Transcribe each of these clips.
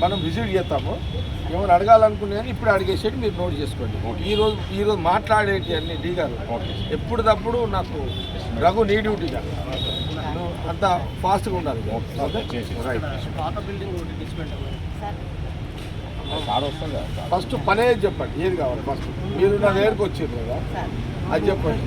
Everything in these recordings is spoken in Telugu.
మనం విజిట్ చేస్తాము. ఏమైనా అడగాలనుకునే కానీ ఇప్పుడు అడిగేసేటి మీరు నోట్ చేసుకోండి. ఈ రోజు ఈ రోజు మాట్లాడేటి అన్ని డీ గారు. ఎప్పుడుదప్పుడు నాకు రఘు నీ డ్యూటీగా. అంత ఫాస్ట్గా ఉండాలి. ఫస్ట్ పనే చెప్పండి. ఏది కావాలి ఫస్ట్ మీరు నా దగ్గరకు వచ్చారు కదా. అది చెప్పండి.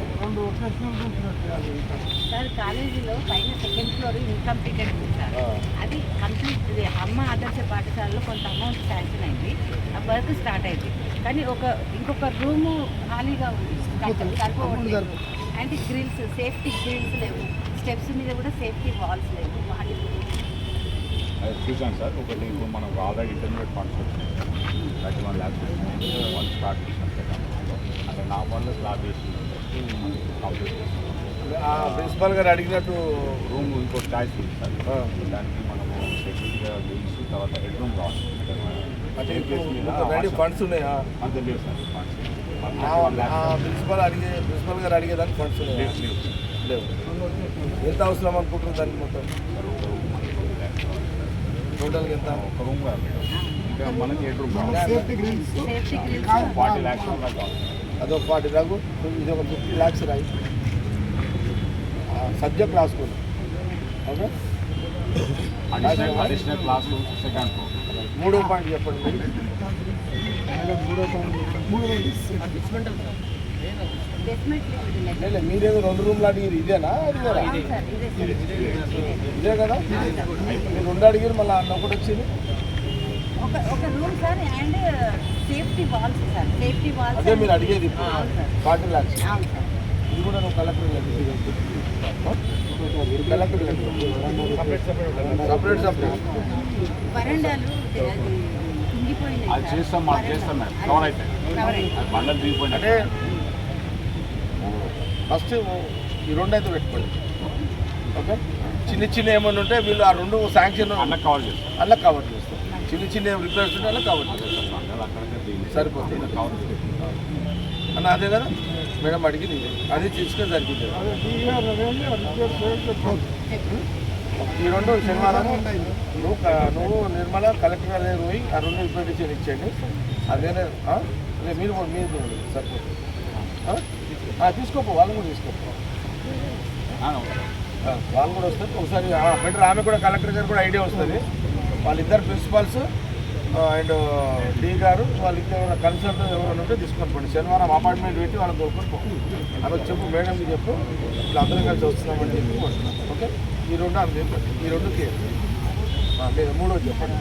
సార్ కాలేజీలో పైన సెకండ్ ఫ్లోర్ ఇన్కంప్లీటెడ్ ఉంది సార్ ఆ. అది కంప్లీట్ ఇది అమ్మ ఆదర్శ పాఠశాలలో కొంత అమౌంట్ శాంక్షన్ అయింది. ఆ వర్క్ స్టార్ట్ అయింది. కానీ ఒక ఇంకొక రూము ఖాళీగా ఉంది. సరిపోవట్లేదు. అండ్ గ్రిల్స్ సేఫ్టీ గ్రిల్స్ లేవు. స్టెప్స్ మీద కూడా సేఫ్టీ వాల్స్ లేవు. చూసాను సార్. ఒకటి ఇప్పుడు మనకు ఆల్రెడీ ఇంటర్మీడియట్ ఫండ్స్ వచ్చినాయి. థర్టీ వన్ ల్యాక్స్ వాళ్ళు స్టార్ట్ చేసినట్టు అంటే నా వల్ల స్లాబ్ చేసి ప్రిన్సిపల్ గారు అడిగినట్టు రూమ్ ఇంకో చాయిస్ ఉంది సార్. ఆ. దానికి మనము సెక్యూరిటీగా చేసి తర్వాత హెడ్ రూమ్ కావాలి అంటే అంటే కేసు మీద రెడీ ఫండ్స్ ఉన్నాయా అంత లేవు సార్ ఫండ్స్ ఆ- ఆ ప్రిన్సిపల్ అడిగే ప్రిన్సిపల్ గారు అడిగేదానికి ఫండ్స్ ఉన్నాయా లేవు ఎంత అవసరం అనుకుంటున్నారు దానికి మొత్తం టోటల్గా ఎంత ఒక రూమ్ కాదు ఇంకా మనకి హెడ్ రూమ్ కావాలి సేఫ్టీ గ్రిల్స్ ఫార్టీ ల్యాక్స్ కావాలి అదొక ఫార్టీ రాగు ఇది ఒక ఫిఫ్టీ ల్యాక్స్ రాయి సబ్జెక్ట్ రాసుకోండి okay additional additional class second floor మూడో పాయింట్ చెప్పండి. మీరేదో రెండు రూమ్లు అడిగిరు ఇదేనా అడిగారా సార్ ఇదే కదా? మీరు రెండు అడిగిరు మళ్ళీ అన్న ఒకటి వచ్చింది. అదే మీరు అడిగేది ఫార్టీ ల్యాక్స్ ఇది కూడా నువ్వు కలెక్టర్ కలెక్టర్ సపరేట్ అది. చేస్తాం మనం చేస్తాం మేడం కవర్. అది బండలు దిగిపోయినా అంటే ఫస్ట్ ఈ రెండు అయితే పెట్టుకోండి. ఓకే? చిన్న చిన్న ఏమైనా ఉంటే వీళ్ళు ఆ రెండు శాంక్షన్ అన్న కవర్ చేస్తాం. అలా కవర్ చేస్తారు. చిన్న చిన్న రిపేర్స్ ఉంటే అలా కవర్ చేస్తారు. సరిపోతుంది. కవర్ చేస్తాం. అన్న అదే కదా? మేడం అడిగింది. అది తీసుకొని సరిపోతుంది. ఈ రెండు శనివారం నువ్వు నువ్వు నిర్మల కలెక్టర్ అదే పోయి ఆ రెండు రిప్రజెంటేషన్ ఇచ్చేయండి. అదేనే మీరు కూడా మీరు ఆ? ఆ, తీసుకోపో వాళ్ళు కూడా తీసుకోపో. వాళ్ళు కూడా వస్తారు. ఒకసారి బెటర్ ఆమె కూడా కలెక్టర్ గారు కూడా ఐడియా వస్తుంది. వాళ్ళిద్దరు ప్రిన్సిపాల్స్ అండ్ డి గారు వాళ్ళకి ఏమైనా కన్సర్న్ ఎవరైనా ఉంటే తీసుకొని పోండి. శనివారం అపార్ట్మెంట్ పెట్టి వాళ్ళని కోరుకొని పోండి అలా చెప్పు మేడంకి చెప్పు ఇట్లా అందరం కలిసి వస్తున్నామని చెప్పి పోతున్నాం ఓకే? ఈ రెండు ఆమె ఈ రెండు ఆ, లేదు మూడో చెప్పండి.